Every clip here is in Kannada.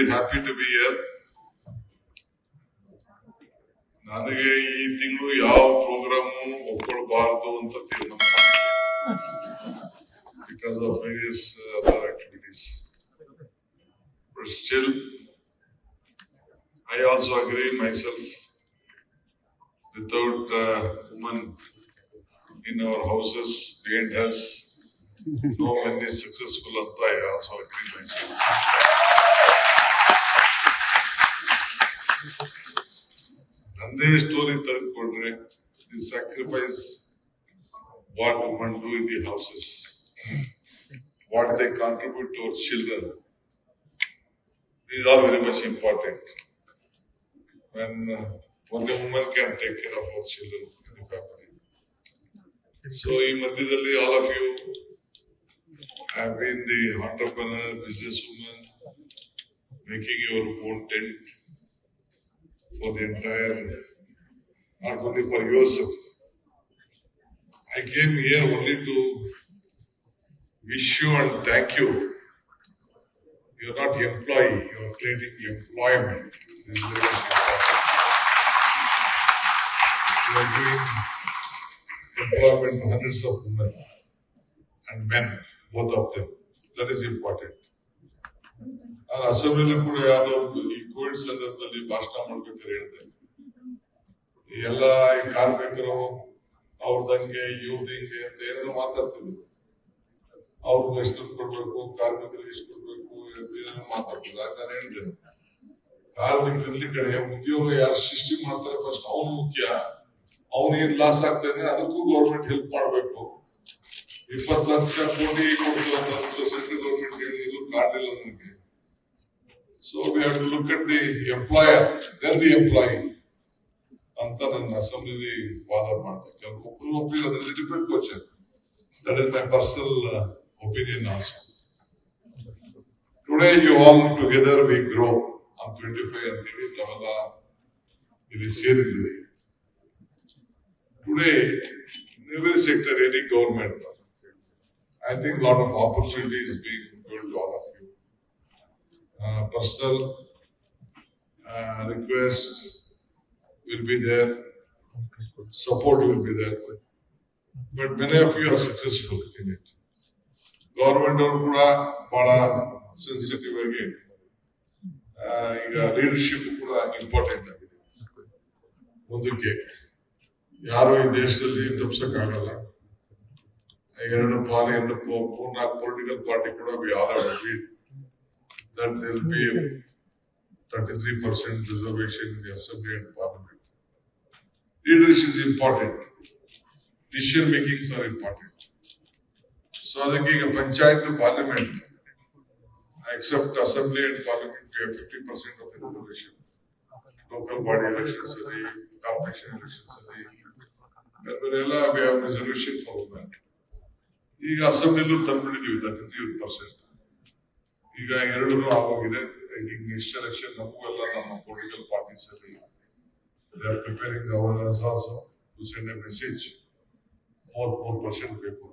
very happy to be here ನನಗೆ ಈ ತಿಂಗಳು ಯಾವ ಪ್ರೋಗ್ರಾಮು ಒಪ್ಕೊಳ್ಬಾರದು ಅಂತ ತೀರ್ಮಾನ ಮಾಡಿದ್ದೆ because of various other activities but still I also agree myself without woman in our houses behind us no one is successful ಅಂತ I also agree myself. ನಂದೇ ಸ್ಟೋರಿ ತೆಗೆದುಕೊಂಡ್ರೆ the sacrifice what woman do in the houses what they contribute to our children these are very much important when uh, only woman can take care of our children in the family. So ಈ ಮಧ್ಯದಲ್ಲಿ all of you have been the entrepreneur, businesswoman, making your own tent for the entire, not only for yourself. I came here only to wish you and thank you. You're not employee, you're creating employment. This is very important. You are doing employment to hundreds of women and men, both of them. That is important. ನಾನು ಅಸೆಂಬ್ಲಿಲಿ ಕೂಡ ಯಾವ್ದೋ ಈ ಕೋವಿಡ್ ಸಂದರ್ಭದಲ್ಲಿ ಭಾಷಣ ಮಾಡ್ಬೇಕಾದ್ರೆ ಹೇಳಿದೆ ಈ ಎಲ್ಲ ಈ ಕಾರ್ಮಿಕರು ಅವ್ರದಂಗೆ ಇವ್ರದಂಗೆ ಅಂತ ಏನೇನೋ ಮಾತಾಡ್ತಿದ್ರು. ಅವ್ರಿಗೆ ಎಷ್ಟು ಕೊಡ್ಬೇಕು ಕಾರ್ಮಿಕರಿಗೆ ಎಷ್ಟು ಕೊಡ್ಬೇಕು ಏನೇನೋ ಮಾತಾಡ್ತಿದ್ರು. ಆಗ ನಾನು ಹೇಳಿದೆ ಕಾರ್ಮಿಕರಲ್ಲಿ ಕಡೆ ಉದ್ಯೋಗ ಯಾರು ಸೃಷ್ಟಿ ಮಾಡ್ತಾರೆ ಫಸ್ಟ್ ಅವ್ನು ಮುಖ್ಯ. ಅವನಿಗೆ ಲಾಸ್ ಆಗ್ತಾ ಇದೆ ಅದಕ್ಕೂ ಗೌರ್ಮೆಂಟ್ ಹೆಲ್ಪ್ ಮಾಡಬೇಕು. ಇಪ್ಪತ್ತು ಲಕ್ಷ ಕೋಟಿ ಕೊಡ್ತು ಅಂತ ಸೆಂಟ್ರಲ್ ಗೌರ್ಮೆಂಟ್ ಹೇಳಿದ್ರು ಕಾಣಲಿಲ್ಲ ನನಗೆ so we look at the employer then the employee ಅಂತ ನನ್ನ ಅಸೆಂಬ್ಲಿ ವಾದ ಮಾಡ್ದೆ ಕೆಲವು ಒಬ್ಬರು ಒಪ್ಪಿಲ್ಲ ಅದರಲ್ಲಿ different question that is my personal opinion also today you all together we grow on twenty five ಅಂತೇಳಿ ಇಲ್ಲಿ ಸೇರಿದ್ದೀವಿ. Today in sector any government, I think a lot of opportunities being given to all of you. Uh, personal uh, requests will be there, support will be there. But many of you are successful in it. Government ಅವರು ಕೂಡ ಬಹಳ ಸೆನ್ಸಿಟಿವ್ ಆಗಿ ಆ, ಈಗ ಲೀಡರ್ಶಿಪ್ ಕೂಡ ಇಂಪಾರ್ಟೆಂಟ್ ಆಗಿದೆ ಮುಂದಕ್ಕೆ ಯಾರು ಈ ದೇಶದಲ್ಲಿ ತಪ್ಸಕ್ಕಾಗಲ್ಲ ಎರಡು ಪಾಲ್ ಎರಡು ಪೋ- ಮೂರ್ನಾಲ್ಕು ಪೊಲಿಟಿಕಲ್ ಪಾರ್ಟಿ ಕೂಡ we all have agreed that there be thirty three percent reservation in the assembly and parliament leadership is important decision makings are important so ಅದಕ್ಕೆ ಈಗ panchayat parliament except assembly and parliament we have fifty percent of reservation local body elections ಅಲ್ಲಿ ಕಾರ್ಪೊರೇಷನ್ ಎಲೆಕ್ಷನ್ಸ್ ಅಲ್ಲಿ ಬೇರೆ ಎಲ್ಲ we have reservation for women ಈಗ ಅಸೆಂಬ್ಲಿಲೂ ತಂದ್ಬಿಟ್ಟಿದೀವಿ ತರ್ಟಿ ತ್ರೀ ಪರ್ಸೆಂಟ್ ಈಗ ಎರಡೂ ಆಗೋಗಿದೆ. ಈಗ ನೆಕ್ಸ್ಟ್ ಎಲೆಕ್ಷನ್ ನಮಗೂ ಎಲ್ಲ ನಮ್ಮ ಪೊಲಿಟಿಕಲ್ ಪಾರ್ಟೀಸ್ ಅಲ್ಲಿ are preparing awareness also to send a message ಮೂರು ಪರ್ಸೆಂಟ್ ಬೇಕು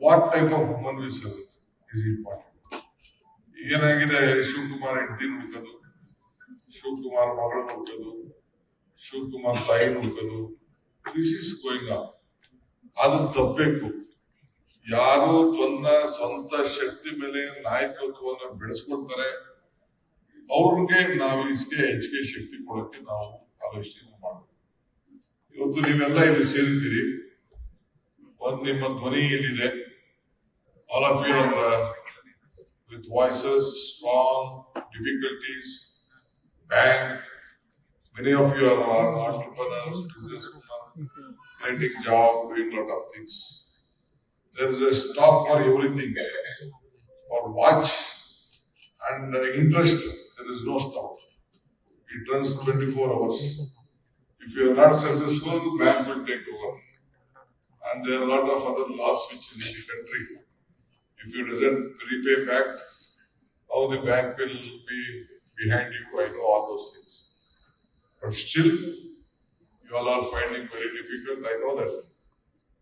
what type of human we serve is important ಏನಾಗಿದೆ ಶಿವಕುಮಾರ್ ಹೆಂಡತಿ ಹುಡುಕೋದು? ಶಿವಕುಮಾರ್ ಮಗಳು ಹುಡುಕೋದು? ಶಿವಕುಮಾರ್ ತಾಯಿ ಹುಡುಕೋದು? ದಿಸ್ ಇಸ್ ಗೋಯಿಂಗ್ ಆನ್ ಅದು ತಪ್ಪಬೇಕು ಯಾರು ತನ್ನ ಸ್ವಂತ ಶಕ್ತಿ ಮೇಲೆ ನಾಯಕತ್ವವನ್ನು ಬೆಳೆಸ್ಕೊಡ್ತಾರೆ ಅವ್ರಿಗೆ ನಾವು ಇಸ್ಗೆ ಹೆಚ್ಚಿಗೆ ಶಕ್ತಿ ಕೊಡಕ್ಕೆ ನಾವು ಆಲೋಚನೆ ಮಾಡಬೇಕು ಇವತ್ತು ನೀವೆಲ್ಲ ಇಲ್ಲಿ ಸೇರಿದ್ದೀರಿ ಒಂದ್ ನಿಮ್ಮ ಧ್ವನಿ ಇಲ್ಲಿದೆ all of you are with voices strong, difficulties, bank. Many of you are entrepreneurs, businessmen, creating job, of things. There is a stop for everything. For watch and interest, there is no stop. It runs 24 hours. If you are not successful, bank will take over. And there are a lot of other laws which in the country. If you doesn't repay back, how the bank will be behind you, I know all those things. But still, you all are finding very difficult, I know that.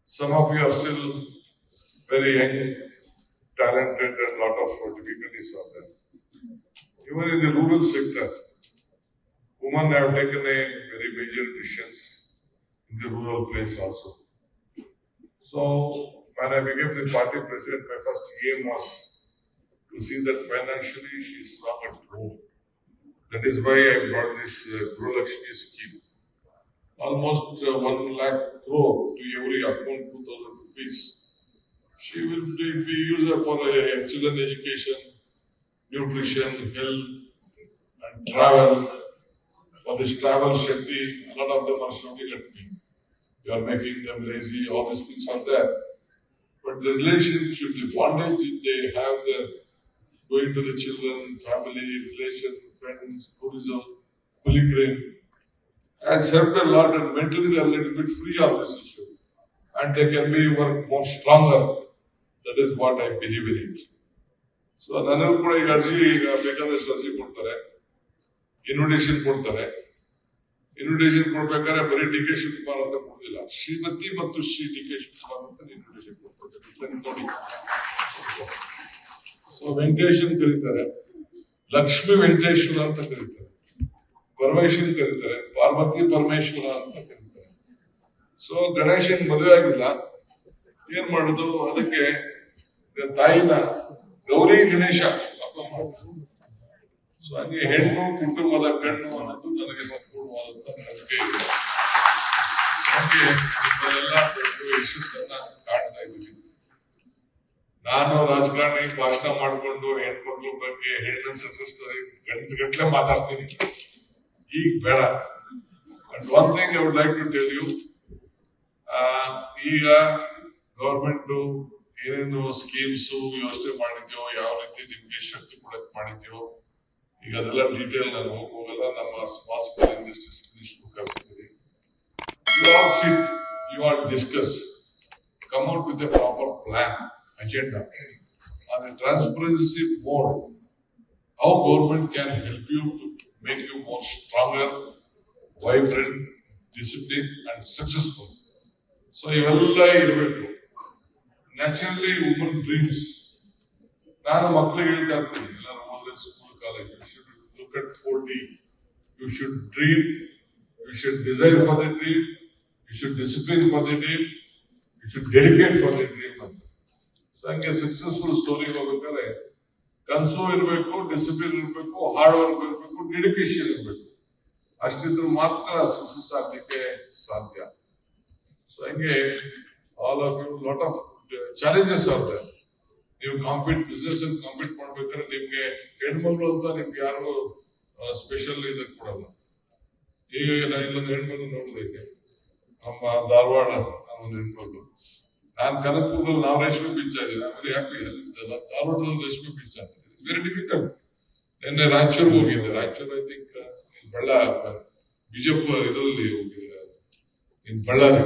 Some of you are still very young, talented and lot of difficulties are there. Even in the rural sector, women have taken a very major decisions in the rural place also. So when I became the party president, my first aim was to see that financially she is strong at home. That is why I brought this uh, scheme. Almost uh, one lakh crore to every account, two thousand rupees. She will be, used for uh, children education, nutrition, health, and travel. For this travel, Shakti, a lot of them are shouting at me. You are making them lazy, all these things are there. But the relationship, the bondage they have there, going to the children, family, relation, friends, tourism, pilgrim, has helped a lot and mentally they are a little bit free on this issue. And they can be work more stronger. That is what I believe in it so ನನಗೂ ಕೂಡ ಈಗ ಅರ್ಜಿ ಈಗ ಬೇಕಾದಷ್ಟು ಅರ್ಜಿ ಕೊಡ್ತಾರೆ. ಇನ್ವಿಟೇಷನ್ ಕೊಡ್ತಾರೆ. ಇನ್ವಿಟೇಷನ್ ಕೊಡ್ಬೇಕಾದ್ರೆ ಬರೀ ಡಿ ಕೆ ಶಿವಕುಮಾರ್ ಅಂತ ಕೊಡಲಿಲ್ಲ. ಶ್ರೀಮತಿ ಮತ್ತು ಶ್ರೀ ಡಿ ಕೆ ಶಿವಕುಮಾರ್ ಅಂತ ಇನ್ವಿಟೇಷನ್ ಕೊಡ್ತಾರೆ. ಸೊ ವೆಂಕಟೇಶನ್ ಕರೀತಾರೆ. ಲಕ್ಷ್ಮೀ ವೆಂಕಟೇಶ್ವರ ಅಂತ ಕರೀತಾರೆ. ಪರಮೇಶ್ವರ್ ಕರೀತಾರೆ. ಪಾರ್ವತಿ ಪರಮೇಶ್ವರ ಅಂತ ಕರೀತಾರೆ. ಸೊ ಗಣೇಶನ್ ಮದುವೆ ಆಗಿಲ್ಲ. ಏನ್ ಮಾಡುದು? ಅದಕ್ಕೆ ತಾಯಿನ ಗೌರಿ ಗಣೇಶ. ಸೊ ಹಂಗೆ ಹೆಣ್ಣು, ಕುಟುಂಬದ ಕಣ್ಣು ಅನ್ನೋದು ನನಗೆ ಸಂಪೂರ್ಣವಾದಂತ ನಂಬಿಕೆ ಇದೆ. ದೊಡ್ಡ ಯಶಸ್ಸನ್ನ ಕಾಣ್ತಾ ಇದ್ದೀನಿ. ನಾನು ರಾಜಕಾರಣಿ, ಭಾಷಣ ಮಾಡಿಕೊಂಡು ಹೆಣ್ಮಕ್ಳ ಬಗ್ಗೆ, ಹೆಣ್ಣಿನ ಸಕ್ಸಸ್ ಗಂಟು ಗಂಟ್ಲೆ ಮಾತಾಡ್ತೀನಿ. ಈಗ ಬೇಡ. And one thing I would like to tell you ಈಗ ಗವರ್ಮೆಂಟ್ ಏನೇನು ಸ್ಕೀಮ್ಸ್ ವ್ಯವಸ್ಥೆ ಮಾಡಿದ್ಯೋ ಯಾವ ರೀತಿ ನಿಮ್ಗೆ ಶಕ್ತಿ ಕೊಡಕ್ ಮಾಡಿದ್ಯೋ ಈಗ ಅದೆಲ್ಲ ಡೀಟೇಲ್ ನಾನು ಹೋಗೋಲ್ಲ ನಮ್ಮ small scale industries minister ಕರ್ಸಿದ್ದೀನಿ you all sit you all discuss come out with a proper plan, agenda, on a transparency mode. How government can help you to make you more stronger, vibrant, disciplined and successful. So ಇವೆಲ್ಲ ಇರಬೇಕು ನ್ಯಾಚುರಲಿ ವುಮನ್ ಡ್ರೀಮ್ಸ್ ನಾನು ಮಕ್ಕಳಿಗೆ ಹೇಳ್ತಾ ಇರ್ತೀನಿ ಎಲ್ಲರೂ ಹೋದ್ರೆ school college you should look at for the you should dream you should desire for the dream you should discipline for the dream you should dedicate for the dream ಅಂತ ಸೊ ಹಂಗೆ ಸಕ್ಸಸ್ಫುಲ್ ಸ್ಟೋರಿ ಹೋಗ್ಬೇಕಾದ್ರೆ ಕನಸು ಇರಬೇಕು ಡಿಸಿಪ್ಲಿನ್ ಇರಬೇಕು ಹಾರ್ಡ್ ವರ್ಕ್ ಇರಬೇಕು ಡೆಡಿಕೇಶನ್ ಇರಬೇಕು ಅಷ್ಟಿದ್ರು ಮಾತ್ರ ಸಕ್ಸಸ್ ಆಗ್ಲಿಕ್ಕೆ ಸಾಧ್ಯ ಸೊ ಹಂಗೆ all of you lot of challenges ಆಗುತ್ತೆ. ನೀವು ಕಾಂಪೀಟ್ ಬಿಸ್ನೆಸ್ ಅಲ್ಲಿ ಕಾಂಪೀಟ್ ಮಾಡ್ಬೇಕಾದ್ರೆ ನಿಮ್ಗೆ ಹೆಣ್ಮಗಳು ಅಂತ ನಿಮ್ಗೆ ಯಾರು ಸ್ಪೆಷಲ್ ಇದಕ್ಕೆ ಕೊಡಲ್ಲ. ಈಗ ನಾನು ಇಲ್ಲೊಂದು ಹೆಣ್ಮಗಳು ನೋಡೋದಕ್ಕೆ ನಮ್ಮ ಧಾರವಾಡ ನಾನೊಂದು ಹೆಣ್ಮಗಳು ನಾನು ಕನಕಪುರದಲ್ಲಿ ನಾವು ರೇಷ್ಮೆ ಬೀಚ್ ಆಗಿದ್ದೀನಿ ಆಮೇಲೆ ಹ್ಯಾಪಿ ಧಾರವಾಡದಲ್ಲಿ ರೇಷ್ಮೆ ಬೀಚ್ ಆಗ್ತದೆ ವೆರಿ ಡಿಫಿಕಲ್ಟ್ ನಿನ್ನೆ ರಾಯಚೂರ್ಗೆ ಹೋಗಿದ್ದೆ. ರಾಯಚೂರು ಐ ಥಿಂಕ್ ಬಳ್ಳ ಬಿಜೆಪುರ ಇದರಲ್ಲಿ ಹೋಗಿದ್ದೆ. ಇನ್ ಬಳ್ಳಾರಿ.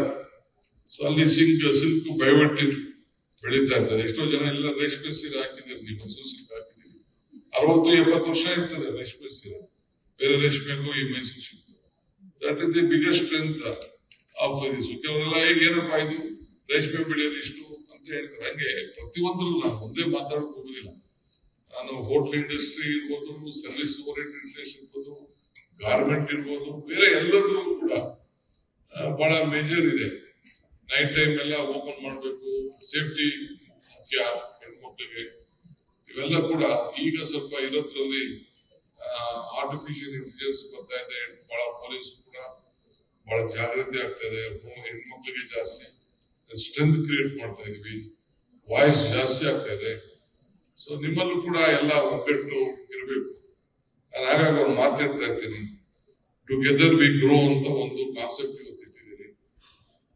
ಸೊ ಅಲ್ಲಿ ಸಿಲ್ಕ್ ಸಿಲ್ಕ್ ಬಯೋಟಿನ್ ಬೆಳೀತಾ ಇರ್ತಾರೆ ಎಷ್ಟೋ ಜನ ಎಲ್ಲ ರೇಷ್ಮೆ ಸೀರೆ ಹಾಕಿದ್ದೀರಿ, ನೀವು ಸಿಲ್ಕ್ ಹಾಕಿದ್ದೀರಿ. ಅರವತ್ತು, ಎಪ್ಪತ್ತು ವರ್ಷ ಇರ್ತದೆ ರೇಷ್ಮೆ ಸೀರೆ. ಬೇರೆ ರೇಷ್ಮೆಗೂ ಈ ಮೈಸೂರು ಸಿಗ್ತದೆ. That is the biggest strength of this ಕೆಲವರೆಲ್ಲ ಈಗ ಏನಪ್ಪಾ ಇದು? ರೇಷ್ಮೆ ಬೆಳೆಯೋದು ಇಷ್ಟು ಅಂತ ಹೇಳ್ತಾರೆ. ಹಂಗೆ ಪ್ರತಿಯೊಂದರಲ್ಲೂ ನಾನು ಒಂದೇ ಮಾತಾಡಕ್ ಹೋಗುದಿಲ್ಲ. ನಾನು ಹೋಟೆಲ್ ಇಂಡಸ್ಟ್ರಿ ಇರ್ಬೋದು ಸರ್ವಿಸ್ ಓರಿಯೆಂಟೆಡ್ ಇಂಡಸ್ಟ್ರಿ ಇರ್ಬೋದು ಗಾರ್ಮೆಂಟ್ ಇರ್ಬೋದು, ಬೇರೆ ಎಲ್ಲದೂ ಕೂಡ ಬಹಳ ಮೇಜರ್ ಇದೆ. ನೈಟ್ ಟೈಮ್ ಎಲ್ಲ ಓಪನ್ ಮಾಡಬೇಕು ಸೇಫ್ಟಿ ಮುಖ್ಯ ಹೆಣ್ಮಕ್ಳಿಗೆ. ಇವೆಲ್ಲ ಕೂಡ ಈಗ ಸ್ವಲ್ಪ ಇರೋದ್ರಲ್ಲಿ ಆರ್ಟಿಫಿಷಿಯಲ್ ಇಂಟೆಲಿಜೆನ್ಸ್ ಬರ್ತಾ ಇದೆ, ಬಹಳ ಪೊಲೀಸ್ ಕೂಡ ಬಹಳ ಜಾಗೃತಿ ಆಗ್ತಾ ಇದೆ ಹೆಣ್ಮಕ್ಳಿಗೆ ಜಾಸ್ತಿ ಸ್ಟ್ರೆಂತ್ ಕ್ರಿಯೇಟ್ ಮಾಡ್ತಾ ಇದೀವಿ ವಾಯ್ಸ್ ಜಾಸ್ತಿ ಆಗ್ತಾ ಇದೆ. ಸೊ ನಿಮ್ಮಲ್ಲೂ ಕೂಡ ಎಲ್ಲ ಒಗ್ಗಟ್ಟು ಇರಬೇಕು. ನಾನು ಹಾಗಾಗಿ ಒಂದು ಮಾತಾಡ್ತಾ ಇರ್ತೀನಿ. ಟುಗೆದರ್ ವಿ ಗ್ರೋ ಅಂತ ಒಂದು ಕಾನ್ಸೆಪ್ಟ್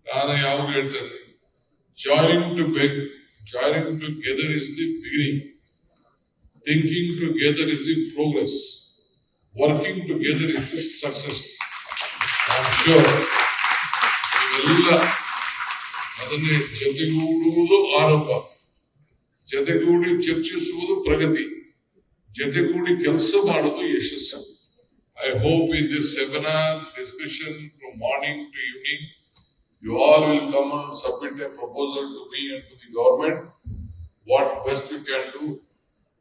ನಾನು ಯಾವಾಗ ಹೇಳ್ತೇನೆ? Join to beg joining together is the beginning thinking together is the progress working together is the success ಇವೆಲ್ಲ ಅದನ್ನೇ ಜೊತೆಗೂಡುವುದು ಆರೋಪ ಜೊತೆಗೂಡಿ ಚರ್ಚಿಸುವುದು ಪ್ರಗತಿ. ಜೊತೆಗೂಡಿ ಕೆಲಸ ಮಾಡುವುದು ಯಶಸ್ಸು. I hope in this seminar discussion from morning to evening You all will come and submit a proposal to me and to the government what best you can do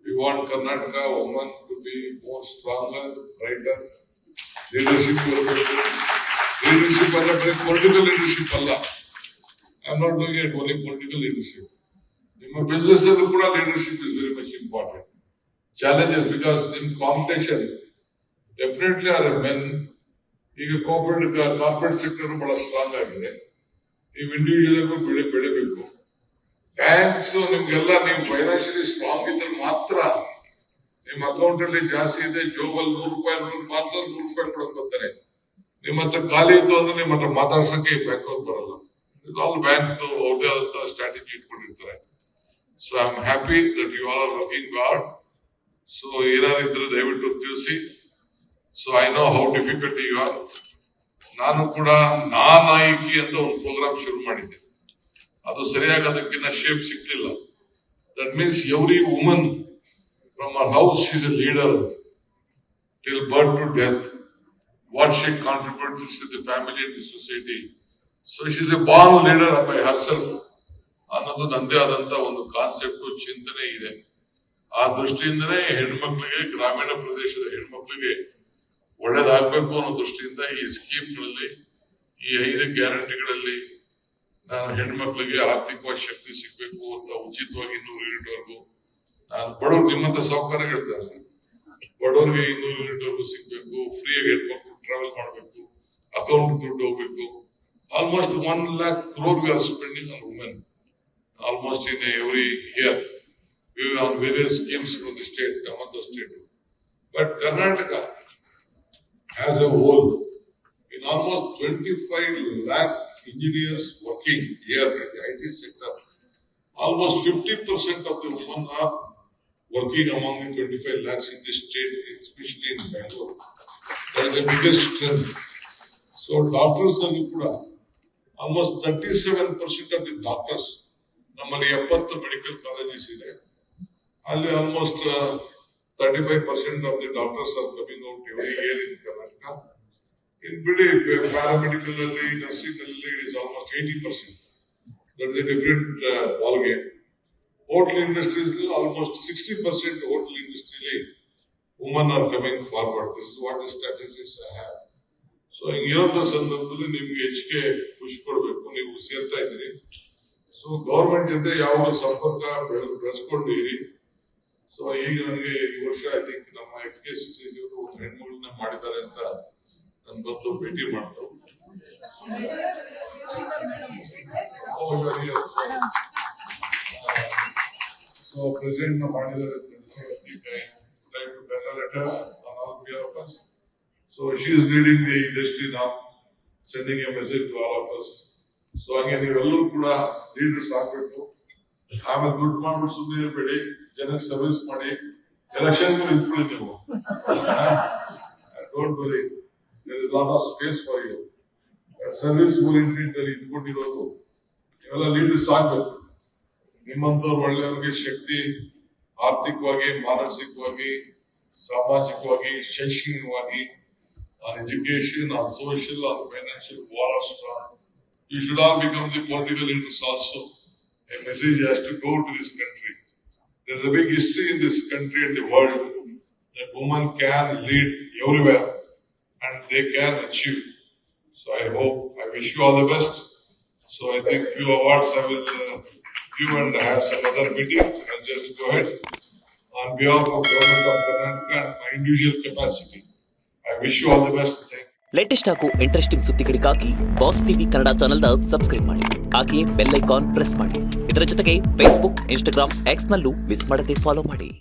We want Karnataka women to be more stronger, brighter. Leadership ಇರಬೇಕು. Leadership ಅಲ್ಲ ಬರೀ ಪೊಲಿಟಿಕಲ್ ಲೀಡರ್ಶಿಪ್ ಅಲ್ಲ I am not doing it only political leadership ನಿಮ್ಮ ಬಿಸ್ನೆಸ್ ಅಲ್ಲೂ ಕೂಡ leadership is very much important challenges because ನಿಮ್ ಕಾಂಪಿಟೇಷನ್ ಡೆಫಿನೆಟ್ಲಿ ಆರ್ ಮೆನ್ ಈಗ ಕಾರ್ಪೊರೇಟ್ ಕಾರ್ಪೊರೇಟ್ ಸೆಕ್ಟರ್ ಬಹಳ ಸ್ಟ್ರಾಂಗ್ ಆಗಿದೆ ನೀವು ಇಂಡಿವಿಜುವಲ್ ಬೆಳೆ ಬೆಳಿಬೇಕು. ಬ್ಯಾಂಕ್ಸ್ ನಿಮ್ಗೆಲ್ಲ ನೀವು ಫೈನಾನ್ಷಿಯಲಿ ಸ್ಟ್ರಾಂಗ್ ಇದ್ರೆ ಮಾತ್ರ ನಿಮ್ಮ ಅಕೌಂಟ್ ಅಲ್ಲಿ ಜಾಸ್ತಿ ಇದೆ ಜೋಬಲ್ ನೂರು ರೂಪಾಯಿ ಮಾತ್ರ ನೂರು ರೂಪಾಯಿ ಕೊಡಕ್ ಬರ್ತಾರೆ. ನಿಮ್ಮ ಹತ್ರ ಖಾಲಿ ಇತ್ತು ಅಂದ್ರೆ ನಿಮ್ಮ ಹತ್ರ ಮಾತಾಡ್ಸಕ್ಕೆ ಬ್ಯಾಂಕ್ ಅವ್ರು ಬರಲ್ಲ. ಇದು ಆಲ್ ಬ್ಯಾಂಕ್ ಅವ್ರದೇ ಆದಂತ ಸ್ಟ್ರಾಟಜಿ ಇಟ್ಕೊಂಡಿರ್ತಾರೆ. So I am happy that you are working hard so ಏನಾರಿದ್ರೆ ದಯವಿಟ್ಟು ತಿಳಿಸಿ. So I know how difficult you are ನಾನು ಕೂಡ ನಾ ನಾಯಕಿ ಅಂತ ಒಂದು ಪ್ರೋಗ್ರಾಮ್ ಶುರು ಮಾಡಿದ್ದೆ. ಅದು ಸರಿಯಾಗಿ ಅದಕ್ಕಿನ್ನ shape ಸಿಕ್ಲಿಲ್ಲ that means every woman from our house she's a leader till birth to death what she contribute the family in the society so she's a born leader by herself ಅನ್ನೋದು ನಂದೇ ಆದಂತ ಒಂದು ಕಾನ್ಸೆಪ್ಟ್ ಚಿಂತನೆ ಇದೆ. ಆ ದೃಷ್ಟಿಯಿಂದನೇ ಹೆಣ್ಮಕ್ಳಿಗೆ ಗ್ರಾಮೀಣ ಪ್ರದೇಶದ ಹೆಣ್ಮಕ್ಳಿಗೆ ಒಳ್ಳೇದಾಗಬೇಕು ಅನ್ನೋ ದೃಷ್ಟಿಯಿಂದ ಈ ಸ್ಕೀಮ್ಗಳಲ್ಲಿ ಈ ಐದು ಗ್ಯಾರಂಟಿಗಳಲ್ಲಿ ನಾನು ಹೆಣ್ಮಕ್ಳಿಗೆ ಆರ್ಥಿಕವಾಗಿ ಶಕ್ತಿ ಸಿಗ್ಬೇಕು ಅಂತ ಉಚಿತವಾಗಿ ಇನ್ನೂರು ಯೂನಿಟ್ ವರೆಗೂ ನಾನು ಬಡವ್ರಿಗೆ ನಿಮ್ಮಂತ ಸೌಕರ್ಯ ಹೇಳ್ತಾರೆ ಬಡವ್ರಿಗೆ ಇನ್ನೂರು ಯೂನಿಟ್ ವರೆಗೂ ಸಿಗ್ಬೇಕು, ಫ್ರೀಯಾಗಿ ಹೆಣ್ಮಕ್ಳು ಟ್ರಾವೆಲ್ ಮಾಡಬೇಕು ಅಕೌಂಟ್ ದುಡ್ಡು ಹೋಗ್ಬೇಕು. Almost one lakh crore we are spending on women almost in every year on various schemes from the state ನಮ್ಮ state but Karnataka as a whole, in almost 25 lakh engineers working here in the IT sector, almost 50% of the women are working among the 25 lakhs in this state, especially in Bangalore. That is the biggest strength. So doctors ಅಲ್ಲಿ ಕೂಡ almost 37% of the doctors, ನಮ್ಮಲ್ಲಿ ಎಪ್ಪತ್ತು ಮೆಡಿಕಲ್ ಕಾಲೇಜಸ್ ಇದೆ ಅಲ್ಲಿ almost thirty five percent of the doctors are coming out every year in Karnataka in ಬಿಡಿ ಪ್ಯಾರಾಮೆಡಿಕಲ್ ಅಲ್ಲಿ ನರ್ಸಿಂಗ್ ಅಲ್ಲಿ it is almost eighty percent that is a different ball game hotel industries almost sixty percent hotel ಇಂಡಸ್ಟ್ರಿಲಿ woman are coming forward this what the strategies I have so ಹಿಂಗಿರೋಂಥ ಸಂದರ್ಭದಲ್ಲಿ ನಿಮ್ಗೆ ಹೆಚ್ಚಿಗೆ ಖುಷಿ ಕೊಡಬೇಕು ನೀವು ಸೇರ್ತಾ ಇದ್ದೀರಿ ಸೊ ಗೌರ್ಮೆಂಟ್ ಜೊತೆ ಯಾವಾಗ ಸಂಪರ್ಕ ಬೆಳೆ ಬೆಳೆಸ್ಕೊಂಡಿರಿ ಸೊ ಈಗ ನನಗೆ ಈ ವರ್ಷ ಐ ಥಿಂಕ್ ನಮ್ಮ ಎಫ್ ಕೆ ಸಿ ಸಿ ಒಂದು ಹೆಣ್ಮಗಳನ್ನ ಮಾಡಿದ್ದಾರೆ ಅಂತ ನನ್ ಬಂದು ಭೇಟಿ ಮಾಡ್ತು Oh, you are here. So president ಮಾಡಿದ್ದಾರೆ ಅಂತ ಹೇಳಿ, try to pen a letter on all three of us. So she is leading the industry now, sending a message to all of us. So ಹಾಗೆ ನೀವೆಲ್ಲರೂ ಕೂಡ ಲೀಡರ್ಸ್ ಆಗ್ಬೇಕು ಆಮೇಲೆ ದುಡ್ಡು ಮಾಡ್ಬಿಟ್ಟು ಸುಮ್ಮನೆ ಇರಬೇಡಿ ಜನಕ್ಕೆ ಸರ್ವಿಸ್ ಮಾಡಿ ಎಲೆಕ್ಷನ್ ನಿಂತ್ಕೊಳ್ಳಿ ನೀವು. Don't worry lot of space for you service oriented ಅಲ್ಲಿ ಇಟ್ಕೊಂಡಿರೋದು. ನೀವೆಲ್ಲ ಲೀಡರ್ಸ್ ಆಗ್ಬೇಕು. ನಿಮ್ಮಂತವ್ರು ಒಳ್ಳೆಯವ್ರಿಗೆ ಶಕ್ತಿ ಆರ್ಥಿಕವಾಗಿ ಮಾನಸಿಕವಾಗಿ ಸಾಮಾಜಿಕವಾಗಿ ಶೈಕ್ಷಣಿಕವಾಗಿ on education on social on financial ಬಹಳ strong you should all become the political leaders also a message has to go to this country. There's a big history in this country and the world that women can lead everywhere and they can achieve. So I hope, I wish you all the best. So I think few awards I will uh, give and I have some other meeting. I'll just go ahead. On behalf of Government of Karnataka and my individual capacity, I wish you all the best. Thank. Latest ಹಾಗೂ ಇಂಟ್ರೆಸ್ಟಿಂಗ್ ಸುದ್ದಿಗಳಿಗಾಗಿ ಬಾಸ್ ಟಿವಿ ಕನ್ನಡ ಚಾನೆಲ್ನ ಸಬ್ಸ್ಕ್ರೈಬ್ ಮಾಡಿ. ಹಾಗೆಯೇ ಬೆಲ್ ಐಕಾನ್ ಪ್ರೆಸ್ ಮಾಡಿ. ಇದರ ಜೊತೆಗೆ ಫೇಸ್ಬುಕ್ ಇನ್ಸ್ಟಾಗ್ರಾಮ್ ಎಕ್ಸ್ನಲ್ಲೂ ಮಿಸ್ ಮಾಡದೆ ಫಾಲೋ ಮಾಡಿ.